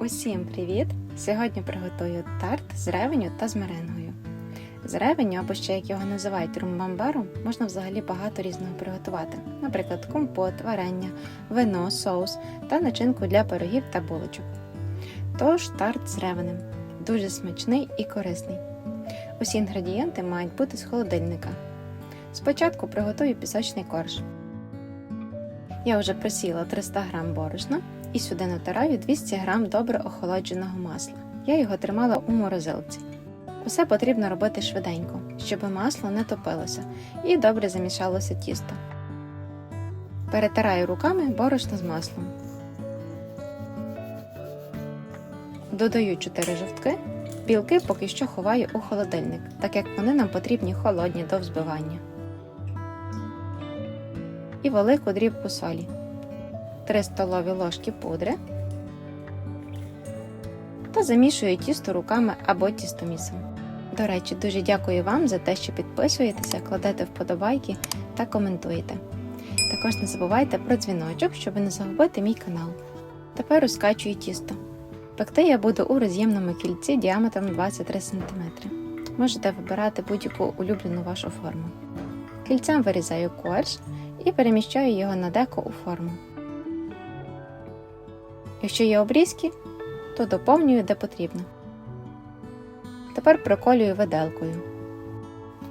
Усім привіт! Сьогодні приготую тарт з ревеню та з меренгою. З ревеню, або ще як його називають румбамбаром, можна взагалі багато різного приготувати, наприклад, компот, варення, вино, соус та начинку для пирогів та булочок. Тож тарт з ревенем дуже смачний і корисний. Усі інгредієнти мають бути з холодильника. Спочатку приготую пісочний корж. Я вже просіла 300 г борошна і сюди натираю 200 г добре охолодженого масла. Я його тримала у морозилці. Усе потрібно робити швиденько, щоб масло не топилося і добре замішалося тісто. Перетираю руками борошно з маслом. Додаю 4 жовтки. Білки поки що ховаю у холодильник, так як вони нам потрібні холодні до взбивання. І велику дрібку солі. 3 столові ложки пудри та замішую тісто руками або тістомісом. До речі, дуже дякую вам за те, що підписуєтеся, кладете вподобайки та коментуєте. Також не забувайте про дзвіночок, щоб не загубити мій канал. Тепер розкачую тісто. Пекти я буду у роз'ємному кільці діаметром 23 см. Можете вибирати будь-яку улюблену вашу форму. Кільцем вирізаю корж і переміщаю його на деко у форму. Якщо є обрізки, то доповнюю де потрібно. Тепер проколюю виделкою.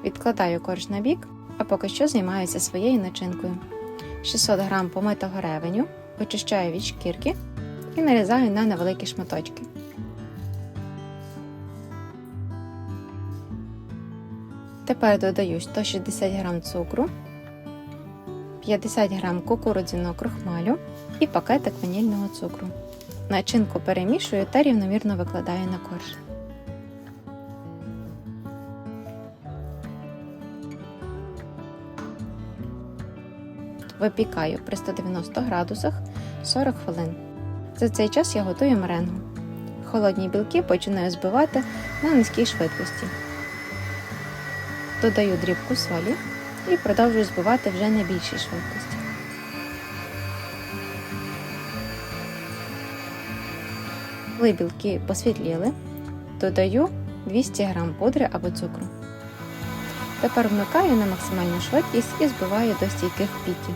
Відкладаю корж на бік, а поки що займаюся своєю начинкою. 600 г помитого ревеню, очищаю від шкірки і нарізаю на невеликі шматочки. Тепер додаю 160 г цукру, 50 г кукурудзяного крохмалю і пакетик ванільного цукру. Начинку перемішую та рівномірно викладаю на корж. Випікаю при 190 градусах 40 хвилин. За цей час я готую меренгу. Холодні білки починаю збивати на низькій швидкості. Додаю дрібку солі і продовжую збивати вже на більшій швидкості. Коли білки посвітліли, додаю 200 г пудри або цукру. Тепер вмикаю на максимальну швидкість і збиваю до стійких піків.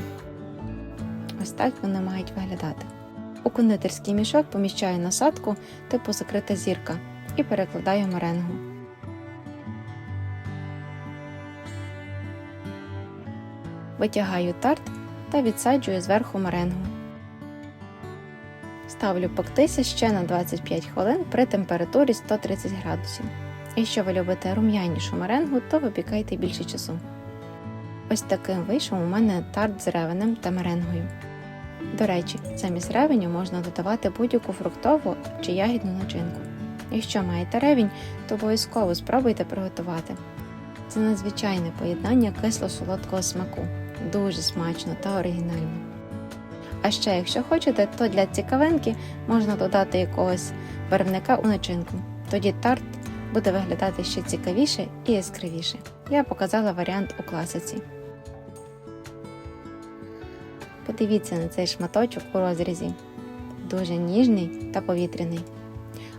Ось так вони мають виглядати. У кондитерський мішок поміщаю насадку типу закрита зірка і перекладаю меренгу. Витягаю тарт та відсаджую зверху меренгу. Ставлю пектися ще на 25 хвилин при температурі 130 градусів. Якщо ви любите рум'янішу меренгу, то випікайте більше часу. Ось таким вийшов у мене тарт з ревенем та меренгою. До речі, замість ревеню можна додавати будь-яку фруктову чи ягідну начинку. Якщо маєте ревінь, то обов'язково спробуйте приготувати. Це надзвичайне поєднання кисло-солодкого смаку, дуже смачно та оригінально. А ще, якщо хочете, то для цікавинки можна додати якогось барвника у начинку. Тоді тарт буде виглядати ще цікавіше і яскравіше. Я показала варіант у класиці. Подивіться на цей шматочок у розрізі. Дуже ніжний та повітряний.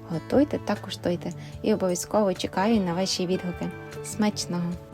Готуйте та куштуйте і обов'язково чекаю на ваші відгуки. Смачного!